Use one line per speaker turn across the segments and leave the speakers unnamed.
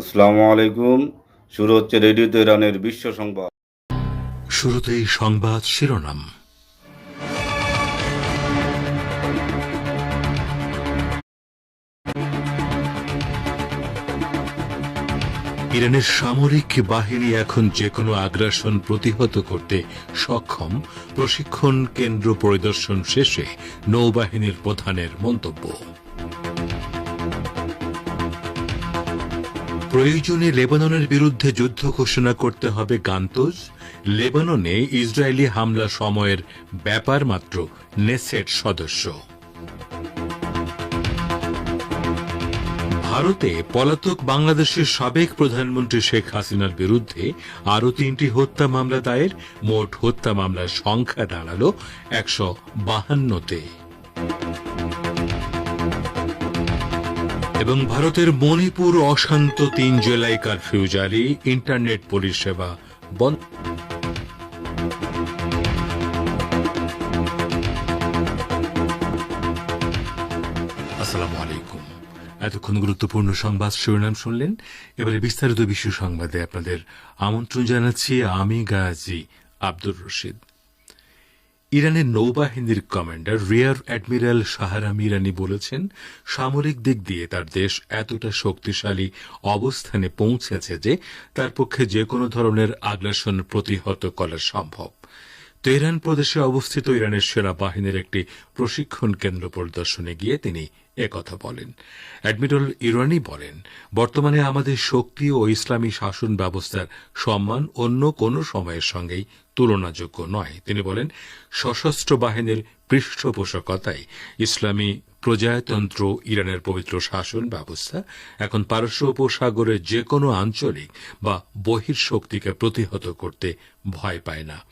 আসসালামু আলাইকুম। শুরু হচ্ছে রেডিও তেহরানের বিশ্ব সংবাদ।
শুরুতেই সংবাদ শিরোনাম। ইরানের সামরিক বাহিনী এখন যে কোনো আগ্রাসন প্রতিহত করতে সক্ষম, প্রশিক্ষণ কেন্দ্র পরিদর্শন শেষে নৌবাহিনীর প্রধানের মন্তব্য। প্রয়োজনে লেবাননের বিরুদ্ধে যুদ্ধ ঘোষণা করতে হবে গান্তোজ। লেবাননে ইসরায়েলি হামলা সময়ের ব্যাপার মাত্র নেসেট সদস্য। ভারতে পলাতক বাংলাদেশের সাবেক প্রধানমন্ত্রী শেখ হাসিনার বিরুদ্ধে আরও তিনটি হত্যা মামলা দায়ের। মোট হত্যা মামলার সংখ্যা দাঁড়াল একশো বাহান্নতে। এবং ভারতের মণিপুর অশান্ত তিন জেলায় কারফিউ জারি, ইন্টারনেট পরিষেবা বন্ধ। আসসালামু আলাইকুম। এতক্ষণ গুরুত্বপূর্ণ সংবাদ শিরোনাম শুনলেন। এবারে বিস্তারিত বিশ্ব সংবাদে আপনাদের আমন্ত্রণ জানাচ্ছি আমি গাজী আব্দুর রশিদ। ইরানের নৌবাহিনীর commander rear admiral Shahram Irani বলেছেন, সামরিক দিক দিয়ে তার দেশ এতটা শক্তিশালী অবস্থানে পৌঁছেছে যে তার পক্ষে যে কোনো ধরনের আগ্রাসন প্রতিহত করা সম্ভব। তেহরান প্রদেশে অবস্থিত ইরানের সেনা বাহিনীর একটি প্রশিক্ষণ কেন্দ্র পরিদর্শনে গিয়ে তিনি একথা বলেন। অ্যাডমিরাল ইরানি বলেন, বর্তমানে আমাদের শক্তি ও ইসলামী শাসন ব্যবস্থার সম্মান অন্য কোনো সময়ের সঙ্গেই তুলনাযোগ্য নয়। তিনি বলেন, সশস্ত্র বাহিনীর পৃষ্ঠপোষকতায় ইসলামী প্রজাতন্ত্র ইরানের পবিত্র শাসন ব্যবস্থা এখন পারস্য উপসাগরের যে কোনো আঞ্চলিক বা বহির্শক্তিকে প্রতিহত করতে ভয় পায় না।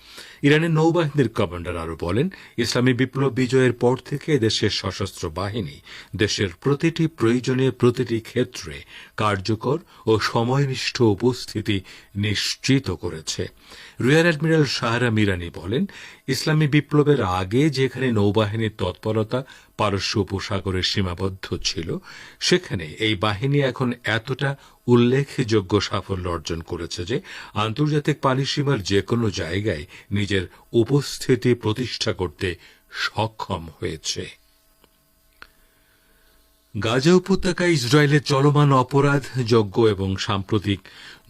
ইরানের নৌবাহিনীর কমান্ডার আরও বলেন, ইসলামী বিপ্লব বিজয়ের পর থেকে দেশের সশস্ত্র বাহিনী দেশের প্রতিটি প্রয়োজনে প্রতিটি ক্ষেত্রে কার্যকর ও সময়নিষ্ঠ উপস্থিতি নিশ্চিত করেছে। রিয়ার অ্যাডমিরাল শাহরাম ইরানি বলেন, ইসলামী বিপ্লবের আগে যেখানে নৌবাহিনীর তৎপরতা পারস্য উপসাগরের সীমাবদ্ধ ছিল, সেখানে এই বাহিনী এখন এতটা উল্লেখযোগ্য সাফল্য অর্জন করেছে যে আন্তর্জাতিক পানিসীমার যে কোনো জায়গায় নিজের উপস্থিতি প্রতিষ্ঠা করতে সক্ষম হয়েছে। গাজা উপত্যকায় ইসরায়েলের চলমান অপরাধ, যজ্ঞ এবং সাম্প্রতিক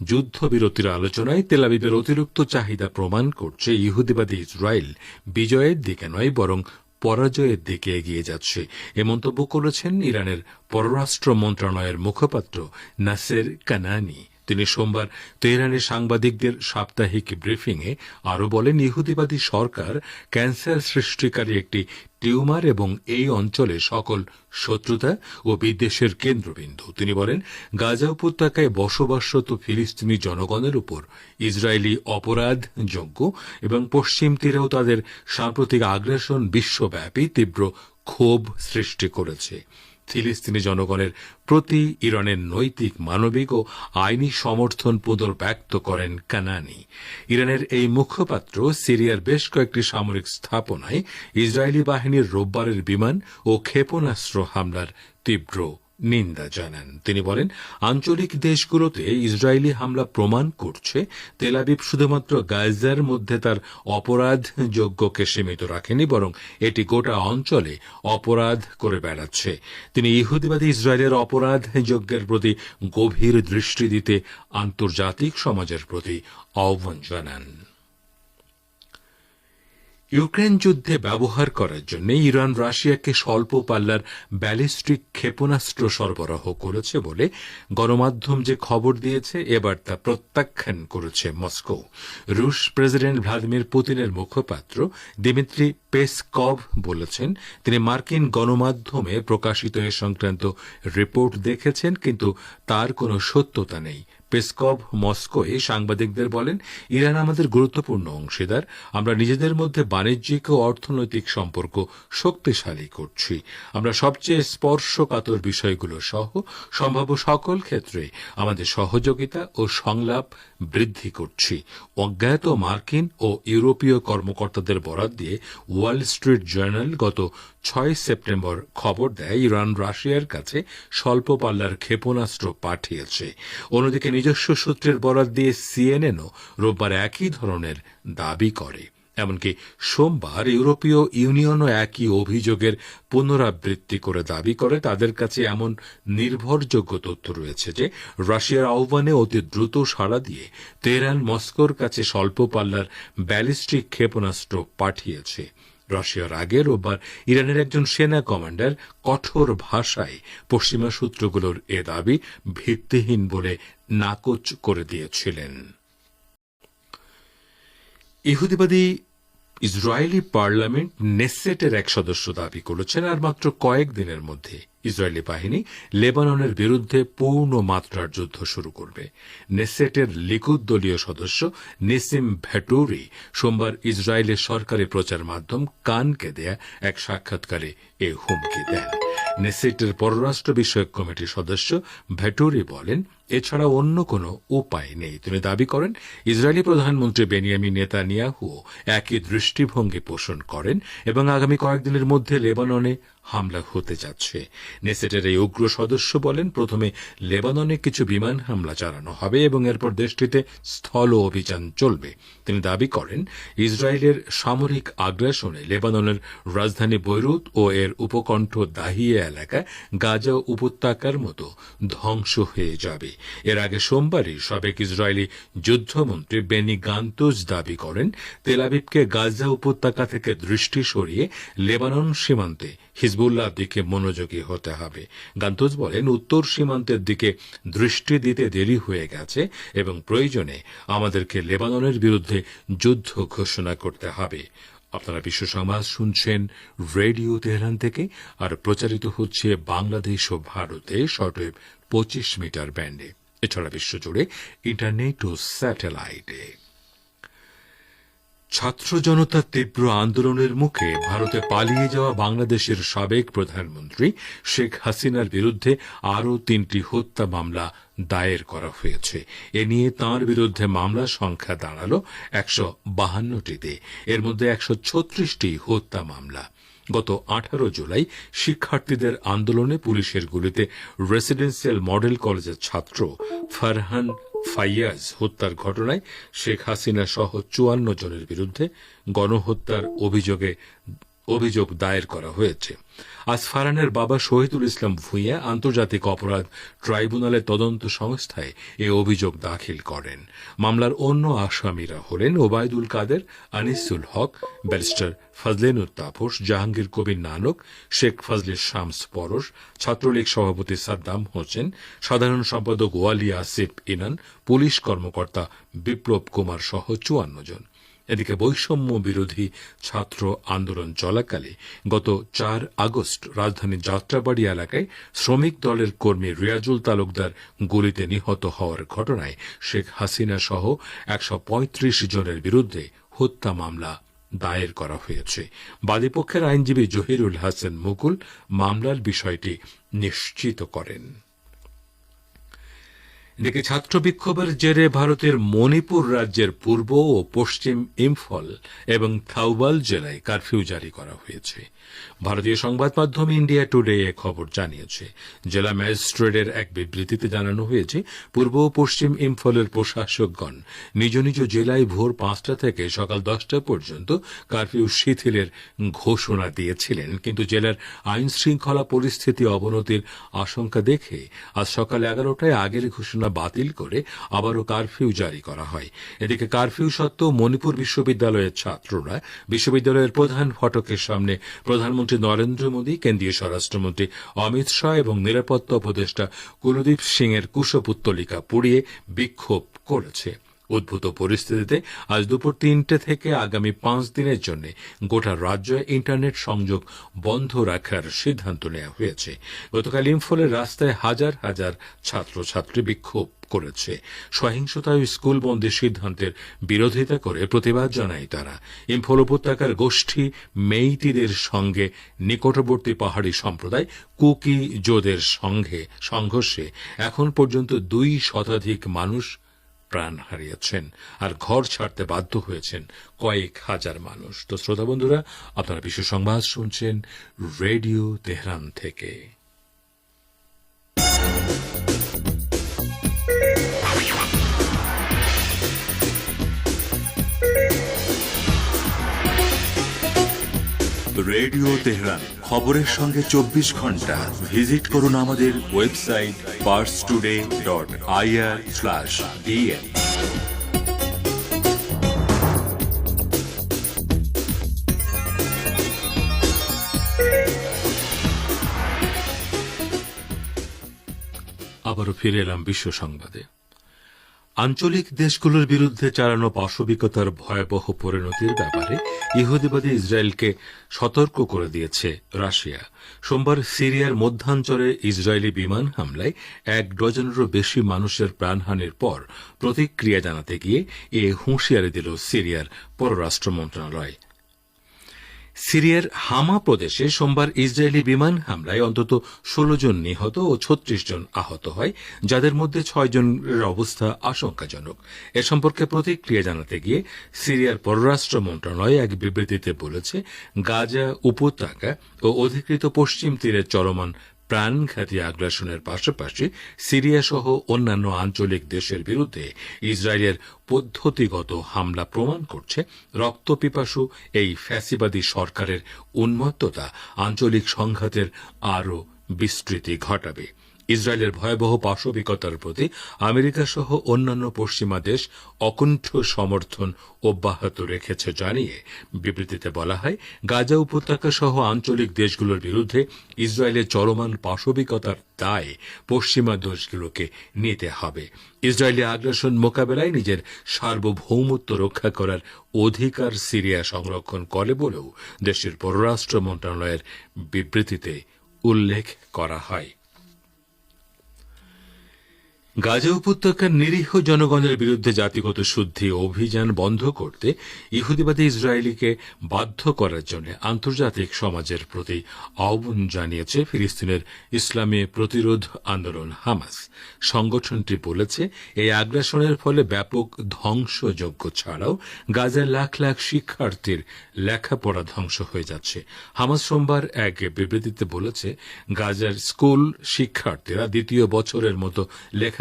যুদ্ধবিরতির আলোচনায় তেলাবিবের অতিরিক্ত চাহিদা প্রমাণ করছে ইহুদিবাদী ইসরায়েল বিজয়ের দিকে নয়, বরং পরাজয়ের দিকে এগিয়ে যাচ্ছে। এ মন্তব্য করেছেন ইরানের পররাষ্ট্র মন্ত্রণালয়ের মুখপাত্র নাসের কানানি। তিনি সোমবার তেহরানের সাংবাদিকদের সাপ্তাহিক ব্রিফিংয়ে আরও বলেন, ইহুদিবাদী সরকার ক্যান্সার সৃষ্টিকারী একটি টিউমার এবং এই অঞ্চলে সকল শত্রুতা ও বিদ্বেষের কেন্দ্রবিন্দু। তিনি বলেন, গাজা উপত্যকায় বসবাসরত ফিলিস্তিনি জনগণের উপর ইসরায়েলি অপরাধ যোগ্য এবং পশ্চিম তীরেও তাদের সাম্প্রতিক আগ্রাসন বিশ্বব্যাপী তীব্র ক্ষোভ সৃষ্টি করেছে। ফিলিস্তিনি জনগণের প্রতি ইরানের নৈতিক, মানবিক ও আইনি সমর্থন পুদর ব্যক্ত করেন কানানি। ইরানের এই মুখপাত্র সিরিয়ার বেশ কয়েকটি সামরিক স্থাপনায় ইসরায়েলি বাহিনীর রোববারের বিমান ও ক্ষেপণাস্ত্র হামলার তীব্র নিন্দা জানান। তিনি বলেন, আঞ্চলিক দেশগুলোতে ইসরায়েলি হামলা প্রমাণ করছে। তেলাবিব শুধুমাত্র গাজার মধ্যে তার অপরাধ যোগ্যকে সীমিত রাখেনি, বরং এটি গোটা অঞ্চলে অপরাধ করে বেড়াচ্ছে। তিনি ইহুদিবাদী ইসরায়েলের অপরাধ যজ্ঞের প্রতি গভীর দৃষ্টি দিতে আন্তর্জাতিক সমাজের প্রতি আহ্বান জানান। ইউক্রেন যুদ্ধে ব্যবহার করার জন্য ইরান রাশিয়াকে স্বল্প পাল্লার ব্যালিস্টিক ক্ষেপণাস্ত্র সরবরাহ করেছে বলে গণমাধ্যম যে খবর দিয়েছে এবার তা প্রত্যাখ্যান করেছে মস্কো। রুশ প্রেসিডেন্ট ভ্লাদিমির পুতিনের মুখপাত্র দিমিত্রি পেসকভ বলেছেন, তিনি মার্কিন গণমাধ্যমে প্রকাশিত এ সংক্রান্ত রিপোর্ট দেখেছেন, কিন্তু তার কোনো সত্যতা নেই। পেসকভ মস্কোয় সাংবাদিকদের বলেন, ইরান আমাদের গুরুত্বপূর্ণ অংশীদার। আমরা নিজেদের মধ্যে বাণিজ্যিক ও অর্থনৈতিক সম্পর্ক শক্তিশালী করছি। আমরা সবচেয়ে স্পর্শকাতর বিষয়গুলো সহ সম্ভাব্য সকল ক্ষেত্রে আমাদের সহযোগিতা ও সংলাপ বৃদ্ধি করছি। অজ্ঞাত মার্কিন ও ইউরোপীয় কর্মকর্তাদের বরাত দিয়ে ওয়াল স্ট্রিট জার্নাল গত ছয় সেপ্টেম্বর খবর দেয় ইরান, রাশিয়ার কাছে স্বল্প পাল্লার ক্ষেপণাস্ত্র পাঠিয়েছে। অন্যদিকে নিজস্ব সূত্রের বরাত দিয়ে সিএনএনও রোববার একই ধরনের দাবি করে। এমনকি সোমবার ইউরোপীয় ইউনিয়নও একই অভিযোগের পুনরাবৃত্তি করে দাবি করে। তাদের কাছে এমন নির্ভরযোগ্য তথ্য রয়েছে যে, রাশিয়ার আহ্বানে অতি দ্রুত সাড়া দিয়ে তেহরান, মস্কোর কাছে স্বল্প পাল্লার ব্যালিস্টিক ক্ষেপণাস্ত্র পাঠিয়েছে। রাশিয়ার আগে রোববার ইরানের একজন সেনা কমান্ডার কঠোর ভাষায় পশ্চিমা সূত্রগুলোর এ দাবি ভিত্তিহীন বলে নাকচ করে দিয়েছিলেন। ইহুদিবাদী ইসরায়েলি পার্লামেন্ট নেসেটের এক সদস্য দাবি করেছেন, আর মাত্র কয়েক দিনের মধ্যে ইসরায়েলি বাহিনী লেবাননের বিরুদ্ধে পূর্ণ মাত্রার যুদ্ধ শুরু করবে। নেসেটের লিকুদ দলীয় সদস্য নেসিম ভ্যাটুরি সোমবার ইসরায়েলের সরকারি প্রচার মাধ্যম কানকে দেয়া এক সাক্ষাৎকারে এ হুমকি দেন। নেসেটের পররাষ্ট্র বিষয়ক কমিটির সদস্য ভ্যাটুরি বলেন, এছাড়া অন্য কোনো উপায় নেই। তিনি দাবি করেন, ইসরায়েলি প্রধানমন্ত্রী বেনিয়ামি নেতানিয়াহু একই দৃষ্টিভঙ্গি পোষণ করেন এবং আগামী কয়েকদিনের মধ্যে লেবাননে হামলা হতে যাচ্ছে। নেসেটের এই উগ্র সদস্য বলেন, প্রথমে লেবাননে কিছু বিমান হামলা চালানো হবে এবং এরপর দেশটিতে স্থল অভিযান চলবে। তিনি দাবি করেন, ইসরায়েলের সামরিক আগ্রাসনে লেবাননের রাজধানী বৈরুত ও এর উপকণ্ঠ দাহিয়া এলাকা গাজা উপত্যকার মতো ধ্বংস হয়ে যাবে। এর আগে সোমবারই সাবেক ইসরায়েলি যুদ্ধমন্ত্রী বেনি গান্তোজ দাবি করেন তেলাবিবকে গাজা উপত্যকা থেকে দৃষ্টি সরিয়ে লেবানন সীমান্তে হিজবুল্লাহ দিকে মনোযোগী হতে হবে। গান্তোজ বলেন, উত্তর সীমান্তের দিকে দৃষ্টি দিতে দেরি হয়ে গেছে এবং প্রয়োজনে আমাদেরকে লেবাননের বিরুদ্ধে যুদ্ধ ঘোষণা করতে হবে। আপনারা বিশ্ব সমাজ শুনছেন রেডিও তেহরান থেকে, আর প্রচারিত হচ্ছে বাংলাদেশ ও ভারতে শর্টওয়েভ পঁচিশ মিটার ব্যান্ডে। এছাড়া বিশ্বজুড়ে ইন্টারনেট ও স্যাটেলাইটে ছাত্র জনতার তীব্র আন্দোলনের মুখে ভারতে পালিয়ে যাওয়া বাংলাদেশের সাবেক প্রধানমন্ত্রী শেখ হাসিনার বিরুদ্ধে আরও তিনটি হত্যা মামলা দায়ের করা হয়েছে। এ নিয়ে তাঁর বিরুদ্ধে মামলা সংখ্যা দাঁড়াল একশো বাহান্নটিতে এর মধ্যে একশো ছত্রিশটি হত্যা মামলা। গত আঠারো জুলাই শিক্ষার্থীদের আন্দোলনে পুলিশের গুলিতে রেসিডেন্সিয়াল মডেল কলেজের ছাত্র ফারহান ফাইয়াজ হত্যার ঘটনায় শেখ হাসিনা সহ চুয়ান্ন জনের বিরুদ্ধে গণহত্যার অভিযোগে অভিযোগ দায়ের করা হয়েছে। আজ ফারহানের বাবা শহীদুল ইসলাম ভুঁইয়া আন্তর্জাতিক অপরাধ ট্রাইব্যুনালের তদন্ত সংস্থায় এ অভিযোগ দাখিল করেন। মামলার অন্য আসামিরা হলেন ওবায়দুল কাদের, আনিসুল হক, ব্যারিস্টার ফজলেনুর তাপস, জাহাঙ্গীর কবির নানক, শেখ ফজলে শামস পরশ, ছাত্রলীগ সভাপতি সাদ্দাম হোসেন, সাধারণ সম্পাদক ওয়ালি আসিফ ইনান, পুলিশ কর্মকর্তা বিপ্লব কুমার সহ চুয়ান্ন জন। এদিকে বৈষম্য বিরোধী ছাত্র আন্দোলন চলাকালে গত চার আগস্ট রাজধানীর যাত্রাবাড়ি এলাকায় শ্রমিক দলের কর্মী রিয়াজুল তালুকদার গুলিতে নিহত হওয়ার ঘটনায় শেখ হাসিনা সহ একশো পঁয়ত্রিশ জনের বিরুদ্ধে হত্যা মামলা দায়ের করা হয়েছে। বাদীপক্ষের আইনজীবী জহিরুল হাসান মুকুল মামলার বিষয়টি নিশ্চিত করেন। এদিকে ছাত্র বিক্ষোভের জেরে ভারতের মণিপুর রাজ্যের পূর্ব ও পশ্চিম ইম্ফল এবং থাউবাল জেলায় কারফিউ জারি করা হয়েছে। ভারতীয় সংবাদ মাধ্যম ইন্ডিয়া টুডে এ খবর জানিয়েছে। জেলা ম্যাজিস্ট্রেটের এক বিবৃতিতে জানানো হয়েছে, পূর্ব ও পশ্চিম ইম্ফলের প্রশাসকগণ নিজ নিজ জেলায় ভোর পাঁচটা থেকে সকাল দশটা পর্যন্ত কারফিউ শিথিলের ঘোষণা দিয়েছিলেন। কিন্তু জেলার আইন শৃঙ্খলা পরিস্থিতি অবনতির আশঙ্কা দেখে আজ সকাল এগারোটায় আগের ঘোষণা বাতিল করে আবারও কারফিউ জারি করা হয়। এদিকে কারফিউ সত্ত্বেও মণিপুর বিশ্ববিদ্যালয়ের ছাত্ররা বিশ্ববিদ্যালয়ের প্রধান ফটকের সামনে প্রধানমন্ত্রী নরেন্দ্র মোদী, কেন্দ্রীয় স্বরাষ্ট্রমন্ত্রী অমিত শাহ এবং নিরাপত্তা উপদেষ্টা কুলদীপ সিং এর কুশপুত্তলিকা পুড়িয়ে বিক্ষোভ করেছে। উদ্ভূত পরিস্থিতিতে আজ দুপুর তিনটে থেকে আগামী পাঁচ দিনের জন্য গোটা রাজ্যে ইন্টারনেট সংযোগ বন্ধ রাখার সিদ্ধান্ত নেওয়া হয়েছে। গতকাল ইম্ফলের রাস্তায় হাজার হাজার ছাত্রছাত্রী বিক্ষোভ করেছে। সহিংসতা স্কুল বন্ধের সিদ্ধান্তের বিরোধিতা করে প্রতিবাদ জানায় তারা। ইম্ফল উপত্যকার গোষ্ঠী মেইতিদের সঙ্গে নিকটবর্তী পাহাড়ি সম্প্রদায় কুকি জোদের সঙ্গে সংঘর্ষে এখন পর্যন্ত দুই শতাধিক মানুষ প্রাণ হারিয়েছেন আর ঘর ছাড়তে বাধ্য হয়েছেন কয়েক হাজার মানুষ। তো শ্রোতা বন্ধুরা, আপনারা বিশ্ব সংবাদ শুনছেন রেডিও তেহরান থেকে।
Radio Tehran. খবরের সঙ্গে চব্বিশ ঘণ্টা ভিজিট করুন আমাদের website Pars today dot IR slash
আবারও ফিরে এলাম বিশ্ব সংবাদে। আঞ্চলিক দেশগুলোর বিরুদ্ধে চালানো পাশবিকতার ভয়াবহ পরিণতির ব্যাপারে ইহুদিবাদী ইসরায়েলকে সতর্ক করে দিয়েছে রাশিয়া। সোমবার সিরিয়ার মধ্যাঞ্চলে ইসরায়েলি বিমান হামলায় এক ডজনেরও বেশি মানুষের প্রাণহানির পর প্রতিক্রিয়া জানাতে গিয়ে এ হুঁশিয়ারি দিল সিরিয়ার পররাষ্ট্র মন্ত্রণালয়। সিরিয়ার হামা প্রদেশে সোমবার ইসরায়েলি বিমান হামলায় অন্তত ষোলো জন নিহত ও ছত্রিশ জন আহত হয়, যাদের মধ্যে ছয় জনের অবস্থা আশঙ্কাজনক। এ সম্পর্কে প্রতিক্রিয়া জানাতে গিয়ে সিরিয়ার পররাষ্ট্র মন্ত্রণালয় এক বিবৃতিতে বলেছে, গাজা উপত্যকা ও অধিকৃত পশ্চিম তীরের চলমান প্রাণঘাতী আগ্রাসনের পাশাপাশি সিরিয়া সহ অন্যান্য আঞ্চলিক দেশের বিরুদ্ধে ইসরায়েলের পদ্ধতিগত হামলা প্রমাণ করছে রক্তপিপাসু এই ফ্যাসিবাদী সরকারের উন্মত্ততা আঞ্চলিক সংঘাতের আরও বিস্তৃতি ঘটাবে। ইসরায়েলের ভয়াবহ পাশবিকতার প্রতি আমেরিকা সহ অন্যান্য পশ্চিমা দেশ অকুণ্ঠ সমর্থন অব্যাহত রেখেছে জানিয়ে বিবৃতিতে বলা হয়, গাজা উপত্যকা সহ আঞ্চলিক দেশগুলোর বিরুদ্ধে ইসরায়েলের চলমান পাশবিকতার দায় পশ্চিমা দেশগুলোকে নিতে হবে। ইসরায়েলি আগ্রাসন মোকাবেলায় নিজের সার্বভৌমত্ব রক্ষা করার অধিকার সিরিয়া সংরক্ষণ করে বলেও দেশের পররাষ্ট্র মন্ত্রণালয়ের বিবৃতিতে উল্লেখ করা হয়। গাজা উপত্যকার নিরীহ জনগণের বিরুদ্ধে জাতিগত শুদ্ধি অভিযান বন্ধ করতে ইহুদিবাদী ইসরায়েলিকে বাধ্য করার জন্য আন্তর্জাতিক সমাজের প্রতি আহ্বান জানিয়েছে ফিলিস্তিনের ইসলামী প্রতিরোধ আন্দোলন হামাস। সংগঠনটি বলেছে, এই আগ্রাসনের ফলে ব্যাপক ধ্বংসযজ্ঞ ছাড়াও গাজার লাখ লাখ শিক্ষার্থীর লেখাপড়া ধ্বংস হয়ে যাচ্ছে। হামাস সোমবার এক বিবৃতিতে বলেছে, গাজার স্কুল শিক্ষার্থীরা দ্বিতীয় বছরের মতো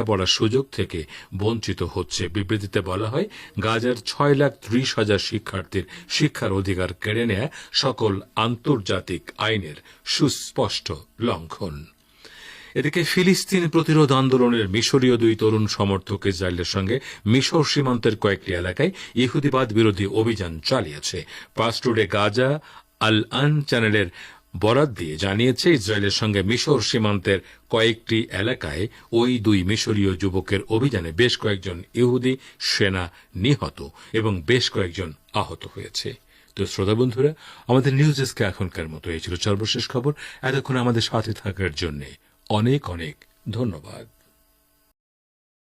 লেখাপড়ার সুযোগ থেকে বঞ্চিত হচ্ছে। বিবৃতিতে বলা হয়, গাজার ছয় লাখ ত্রিশ হাজার শিক্ষার্থীর শিক্ষার অধিকার কেড়ে নেয়া সকল আন্তর্জাতিক আইনের সুস্পষ্ট লঙ্ঘন। এদিকে ফিলিস্তিন প্রতিরোধ আন্দোলনের মিশরীয় দুই তরুণ সমর্থক ইসরায়েলের সঙ্গে মিশর সীমান্তের কয়েকটি এলাকায় ইহুদিবাদ বিরোধী অভিযান চালিয়েছে। পাস্টুডে গাজা আল আন চ্যানেলের বরাত দিয়ে জানিয়েছে, ইসরায়েলের সঙ্গে মিশর সীমান্তের কয়েকটি এলাকায় ওই দুই মিশরীয় যুবকের অভিযানে বেশ কয়েকজন ইহুদি সেনা নিহত এবং বেশ কয়েকজন আহত হয়েছে। তো শ্রোতা বন্ধুরা, আমাদের নিউজ ডেস্কে এখনকার মতো এই ছিল সর্বশেষ খবর। এতক্ষণ আমাদের সাথে থাকার জন্য অনেক অনেক ধন্যবাদ।